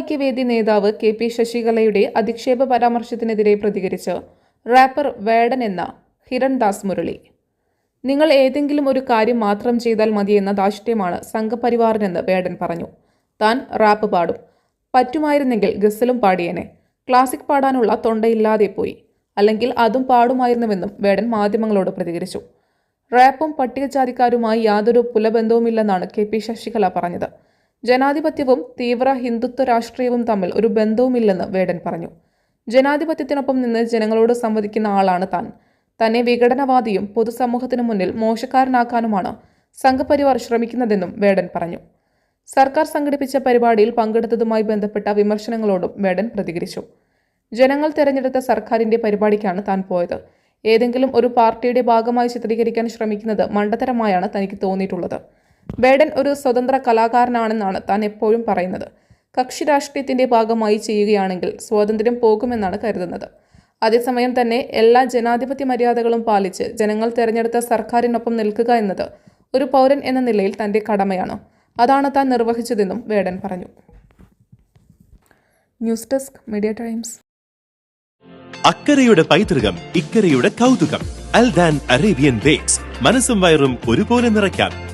ഐക്യവേദി നേതാവ് K P ശശികലയുടെ അധിക്ഷേപ പരാമർശത്തിനെതിരെ പ്രതികരിച്ച് wrapper വേടൻ എന്ന ഹിരൺദാസ് മുരളി. നിങ്ങൾ ഏതെങ്കിലും ഒരു കാര്യം മാത്രം ചെയ്താൽ മതിയെന്ന ദാഷ്ട്യമാണ് സംഘപരിവാറിനെന്ന് വേടൻ പറഞ്ഞു. താൻ റാപ്പ് പാടും. പറ്റുമായിരുന്നെങ്കിൽ ഗസലും പാടിയേനെ. ക്ലാസിക് പാടാനുള്ള തൊണ്ടയില്ലാതെ പോയി. അല്ലെങ്കിൽ അതും പാടുമായിരുന്നുവെന്നും വേടൻ മാധ്യമങ്ങളോട് പ്രതികരിച്ചു. റാപ്പും പട്ടികജാതിക്കാരുമായി യാതൊരു പുലബന്ധവുമില്ലെന്നാണ് കെ പി ശശികല പറഞ്ഞത്. ജനാധിപത്യവും തീവ്ര ഹിന്ദുത്വ രാഷ്ട്രീയവും തമ്മിൽ ഒരു ബന്ധവുമില്ലെന്ന് വേടൻ പറഞ്ഞു. ജനാധിപത്യത്തിനൊപ്പം നിന്ന് ജനങ്ങളോട് സംവദിക്കുന്ന ആളാണ് താൻ. തന്നെ വിഘടനവാദിയും പൊതുസമൂഹത്തിനു മുന്നിൽ മോശക്കാരനാക്കാനുമാണ് സംഘപരിവാർ ശ്രമിക്കുന്നതെന്നും വേടൻ പറഞ്ഞു. സർക്കാർ സംഘടിപ്പിച്ച പരിപാടിയിൽ പങ്കെടുത്തതുമായി ബന്ധപ്പെട്ട വിമർശനങ്ങളോടും വേടൻ പ്രതികരിച്ചു. ജനങ്ങൾ തെരഞ്ഞെടുത്ത സർക്കാരിന്റെ പരിപാടിക്കാണ് താൻ പോയത്. ഏതെങ്കിലും ഒരു പാർട്ടിയുടെ ഭാഗമായി ചിത്രീകരിക്കാൻ ശ്രമിക്കുന്നത് മണ്ടത്തരമായാണ് തനിക്ക് തോന്നിയിട്ടുള്ളത്. ബേഡൻ ഒരു സ്വതന്ത്ര കലാകാരനാണെന്നാണ് താൻ എപ്പോഴും പറയുന്നത്. കക്ഷി രാഷ്ട്രീയത്തിന്റെ ഭാഗമായി ചെയ്യുകയാണെങ്കിൽ സ്വാതന്ത്ര്യം പോകുമെന്നാണ് കരുതുന്നത്. അതേസമയം തന്നെ എല്ലാ ജനാധിപത്യ മര്യാദകളും പാലിച്ച് ജനങ്ങൾ തെരഞ്ഞെടുത്ത സർക്കാരിനൊപ്പം നിൽക്കുക എന്നത് ഒരു പൗരൻ എന്ന നിലയിൽ തന്റെ കടമയാണ്. അതാണ് താൻ നിർവഹിച്ചതെന്നും വേടൻ പറഞ്ഞു. News desk media times. അക്കരയുടെ പൈതൃകം ഇക്കരയുടെ കൗതുകം. Aldan Arabian bakes. മനസ്സും വയറും ഒരുപോലെ നിറയ്ക്കാം.